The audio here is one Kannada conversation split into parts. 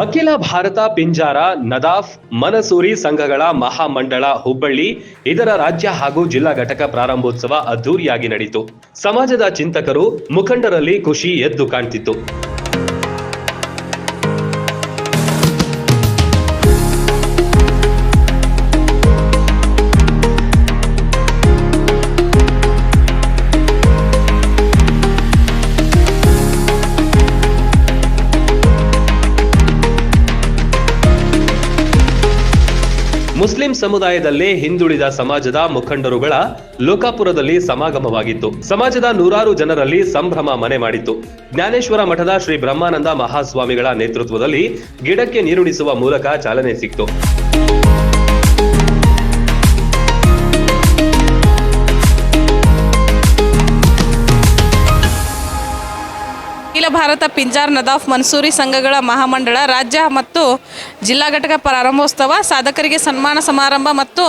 ಅಖಿಲ ಭಾರತ ಪಿಂಜಾರ, ನದಾಫ್, ಮನಸೂರಿ ಸಂಘಗಳ ಮಹಾಮಂಡಳ ಹುಬ್ಬಳ್ಳಿ, ಇದರ ರಾಜ್ಯ ಹಾಗೂ ಜಿಲ್ಲಾ ಘಟಕ ಪ್ರಾರಂಭೋತ್ಸವ ಅದ್ದೂರಿಯಾಗಿ ನಡೆಯಿತು ಸಮಾಜದ ಚಿಂತಕರು ಮುಖಂಡರಲ್ಲಿ ಖುಷಿ ಎದ್ದು ಕಾಣ್ತಿತ್ತು. ಮುಸ್ಲಿಂ ಸಮುದಾಯದಲ್ಲಿ ಹಿಂದುಳಿದ ಸಮಾಜದ ಮುಖಂಡರುಗಳ ಲೋಕಾಪುರದಲ್ಲಿ ಸಮಾಗಮವಾಗಿತ್ತು. ಸಮಾಜದ ನೂರಾರು ಜನರಲ್ಲಿ ಸಂಭ್ರಮ ಮನೆ ಮಾಡಿತ್ತು. ಜ್ಞಾನೇಶ್ವರ ಮಠದ ಶ್ರೀ ಬ್ರಹ್ಮಾನಂದ ಮಹಾಸ್ವಾಮಿಗಳ ನೇತೃತ್ವದಲ್ಲಿ ಗಿಡಕ್ಕೆ ನೀರುಣಿಸುವ ಮೂಲಕ ಚಾಲನೆ ಸಿಕ್ತು. ಭಾರತ ಪಿಂಜಾರ್ ನದಾಫ್ ಮನ್ಸೂರಿ ಸಂಘಗಳ ಮಹಾಮಂಡಳ ರಾಜ್ಯ ಮತ್ತು ಜಿಲ್ಲಾ ಘಟಕ ಪ್ರಾರಂಭೋತ್ಸವ ಸಾಧಕರಿಗೆ ಸನ್ಮಾನ ಸಮಾರಂಭ ಮತ್ತು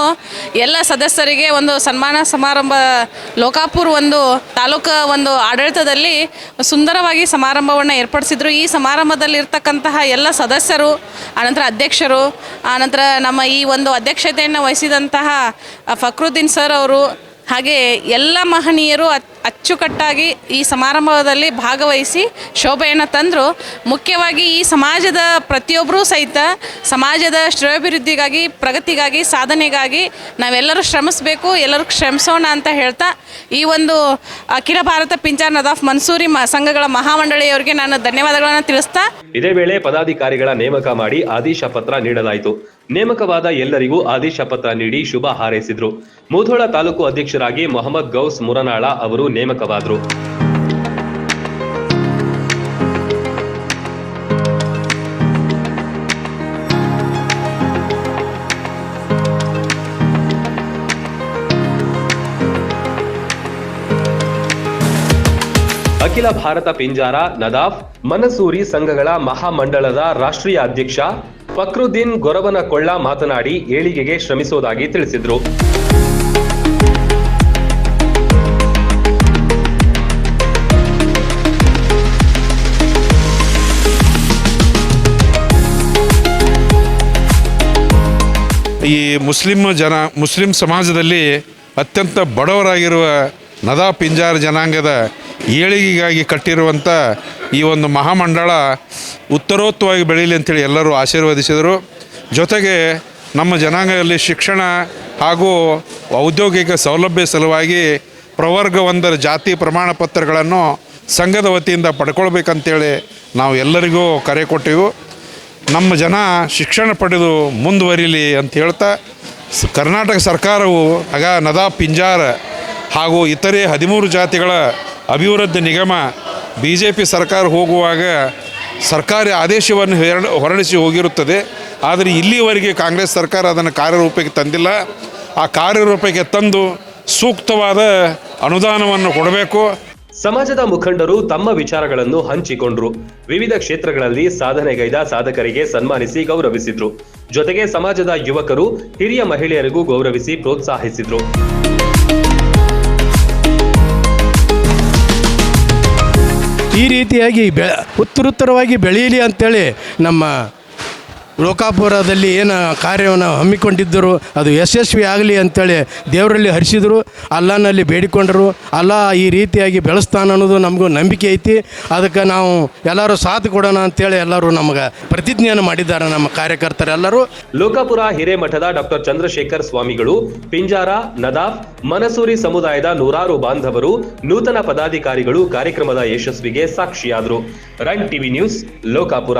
ಎಲ್ಲ ಸದಸ್ಯರಿಗೆ ಒಂದು ಸನ್ಮಾನ ಸಮಾರಂಭ ಲೋಕಾಪುರ್ ಒಂದು ತಾಲೂಕ ಒಂದು ಆಡಳಿತದಲ್ಲಿ ಸುಂದರವಾಗಿ ಸಮಾರಂಭವನ್ನು ಏರ್ಪಡಿಸಿದ್ರು. ಈ ಸಮಾರಂಭದಲ್ಲಿ ಇರ್ತಕ್ಕಂತಹ ಎಲ್ಲ ಸದಸ್ಯರು, ಆನಂತರ ಅಧ್ಯಕ್ಷರು, ಆನಂತರ ನಮ್ಮ ಈ ಒಂದು ಅಧ್ಯಕ್ಷತೆಯನ್ನು ವಹಿಸಿದಂತಹ ಫಕ್ರುದ್ದೀನ್ ಸರ್ ಅವರು ಹಾಗೆ ಎಲ್ಲ ಮಹನೀಯರು ಅಚ್ಚುಕಟ್ಟಾಗಿ ಈ ಸಮಾರಂಭದಲ್ಲಿ ಭಾಗವಹಿಸಿ ಶೋಭೆಯನ್ನು ತಂದರು. ಮುಖ್ಯವಾಗಿ ಈ ಸಮಾಜದ ಪ್ರತಿಯೊಬ್ಬರೂ ಸಹಿತ ಸಮಾಜದ ಶ್ರೇಯೋಭಿವೃದ್ಧಿಗಾಗಿ, ಪ್ರಗತಿಗಾಗಿ, ಸಾಧನೆಗಾಗಿ ನಾವೆಲ್ಲರೂ ಶ್ರಮಿಸಬೇಕು, ಎಲ್ಲರೂ ಶ್ರಮಿಸೋಣ ಅಂತ ಹೇಳ್ತಾ ಈ ಒಂದು ಅಖಿಲ ಭಾರತ ಪಿಂಚಾರ್ ನದಾಫ್ ಮನ್ಸೂರಿ ಸಂಘಗಳ ಮಹಾಮಂಡಳಿಯವರಿಗೆ ನಾನು ಧನ್ಯವಾದಗಳನ್ನು ತಿಳಿಸ್ತಾ. ಇದೇ ವೇಳೆ ಪದಾಧಿಕಾರಿಗಳ ನೇಮಕ ಮಾಡಿ ಆದೇಶ ಪತ್ರ ನೀಡಲಾಯಿತು. ನೇಮಕವಾದ ಎಲ್ಲರಿಗೂ ಆದೇಶ ಪತ್ರ ನೀಡಿ ಶುಭ ಹಾರೈಸಿದ್ರು. ಮುಧೋಳ ತಾಲೂಕು ಅಧ್ಯಕ್ಷರಾಗಿ ಮೊಹಮ್ಮದ್ ಗೌಸ್ ಮುರನಾಳ ಅವರು ನೇಮಕವಾದರು. ಅಖಿಲ ಭಾರತ ಪಿಂಜಾರ, ನದಾಫ್, ಮನಸೂರಿ ಸಂಘಗಳ ಮಹಾಮಂಡಳದ ರಾಷ್ಟ್ರೀಯ ಅಧ್ಯಕ್ಷ ಫಕ್ರುದ್ದೀನ್ ಗೊರವನಕೊಳ್ಳ ಮಾತನಾಡಿ ಏಳಿಗೆಗೆ ಶ್ರಮಿಸುವುದಾಗಿ ತಿಳಿಸಿದ್ರು. ಈ ಮುಸ್ಲಿಂ ಜನ, ಮುಸ್ಲಿಂ ಸಮಾಜದಲ್ಲಿ ಅತ್ಯಂತ ಬಡವರಾಗಿರುವ ನದಾ ಪಿಂಜಾರ್ ಜನಾಂಗದ ಏಳಿಗೆಗಾಗಿ ಕಟ್ಟಿರುವಂಥ ಈ ಒಂದು ಮಹಾಮಂಡಳ ಉತ್ತರೋತ್ತವಾಗಿ ಬೆಳೀಲಿ ಅಂತೇಳಿ ಎಲ್ಲರೂ ಆಶೀರ್ವದಿಸಿದರು. ಜೊತೆಗೆ ನಮ್ಮ ಜನಾಂಗದಲ್ಲಿ ಶಿಕ್ಷಣ ಹಾಗೂ ಔದ್ಯೋಗಿಕ ಸೌಲಭ್ಯ ಸಲುವಾಗಿ ಪ್ರವರ್ಗ ಒಂದರ ಜಾತಿ ಪ್ರಮಾಣ ಪತ್ರಗಳನ್ನು ಸಂಘದ ವತಿಯಿಂದ ಪಡ್ಕೊಳ್ಬೇಕಂತೇಳಿ ನಾವು ಎಲ್ಲರಿಗೂ ಕರೆ ಕೊಟ್ಟೆವು. ನಮ್ಮ ಜನ ಶಿಕ್ಷಣ ಪಡೆದು ಮುಂದುವರಿಲಿ ಅಂತ ಹೇಳ್ತಾ, ಕರ್ನಾಟಕ ಸರ್ಕಾರವು ಆಗ ನದಾ ಪಿಂಜಾರ ಹಾಗೂ ಇತರೆ ಹದಿಮೂರು ಜಾತಿಗಳ ಅಭಿವೃದ್ಧಿ ನಿಗಮ ಬಿ ಜೆ ಪಿ ಸರ್ಕಾರ ಹೋಗುವಾಗ ಸರ್ಕಾರಿ ಆದೇಶವನ್ನು ಹೆರಡ, ಹೊರಡಿಸಿ ಹೋಗಿರುತ್ತದೆ. ಆದರೆ ಇಲ್ಲಿವರೆಗೆ ಕಾಂಗ್ರೆಸ್ ಸರ್ಕಾರ ಅದನ್ನು ಕಾರ್ಯರೂಪಕ್ಕೆ ತಂದಿಲ್ಲ. ಆ ಕಾರ್ಯರೂಪಕ್ಕೆ ತಂದು ಸೂಕ್ತವಾದ ಅನುದಾನವನ್ನು ಕೊಡಬೇಕು. ಸಮಾಜದ ಮುಖಂಡರು ತಮ್ಮ ವಿಚಾರಗಳನ್ನು ಹಂಚಿಕೊಂಡ್ರು. ವಿವಿಧ ಕ್ಷೇತ್ರಗಳಲ್ಲಿ ಸಾಧನೆಗೈದ ಸಾಧಕರಿಗೆ ಸನ್ಮಾನಿಸಿ ಗೌರವಿಸಿದ್ರು. ಜೊತೆಗೆ ಸಮಾಜದ ಯುವಕರು, ಹಿರಿಯ ಮಹಿಳೆಯರಿಗೂ ಗೌರವಿಸಿ ಪ್ರೋತ್ಸಾಹಿಸಿದ್ರು. ಈ ರೀತಿಯಾಗಿ ಬೆ ಉತ್ತರೋತ್ತರವಾಗಿ ಬೆಳೆಯಲಿ ಅಂತೇಳಿ ನಮ್ಮ ಲೋಕಾಪುರದಲ್ಲಿ ಏನು ಕಾರ್ಯವನ್ನು ಹಮ್ಮಿಕೊಂಡಿದ್ದರು, ಅದು ಯಶಸ್ವಿ ಆಗಲಿ ಅಂತೇಳಿ ದೇವರಲ್ಲಿ ಹರಿಸಿದರು, ಅಲ್ಲನಲ್ಲಿ ಬೇಡಿಕೊಂಡರು. ಅಲ್ಲ, ಈ ರೀತಿಯಾಗಿ ಬೆಳೆಸ್ತಾನ ಅನ್ನೋದು ನಮಗೂ ನಂಬಿಕೆ ಐತಿ. ಅದಕ್ಕೆ ನಾವು ಎಲ್ಲರೂ ಸಾಥ್ ಕೊಡೋಣ ಅಂತೇಳಿ ಎಲ್ಲರೂ ನಮಗೆ ಪ್ರತಿಜ್ಞೆಯನ್ನು ಮಾಡಿದ್ದಾರೆ ನಮ್ಮ ಕಾರ್ಯಕರ್ತರೆಲ್ಲರೂ ಲೋಕಾಪುರ ಹಿರೇಮಠದ ಡಾಕ್ಟರ್ ಚಂದ್ರಶೇಖರ್ ಸ್ವಾಮಿಗಳು, ಪಿಂಜಾರ, ನದಾಫ್, ಮನಸೂರಿ ಸಮುದಾಯದ ನೂರಾರು ಬಾಂಧವರು, ನೂತನ ಪದಾಧಿಕಾರಿಗಳು ಕಾರ್ಯಕ್ರಮದ ಯಶಸ್ವಿಗೆ ಸಾಕ್ಷಿಯಾದರು. Run TV news, Lokapur.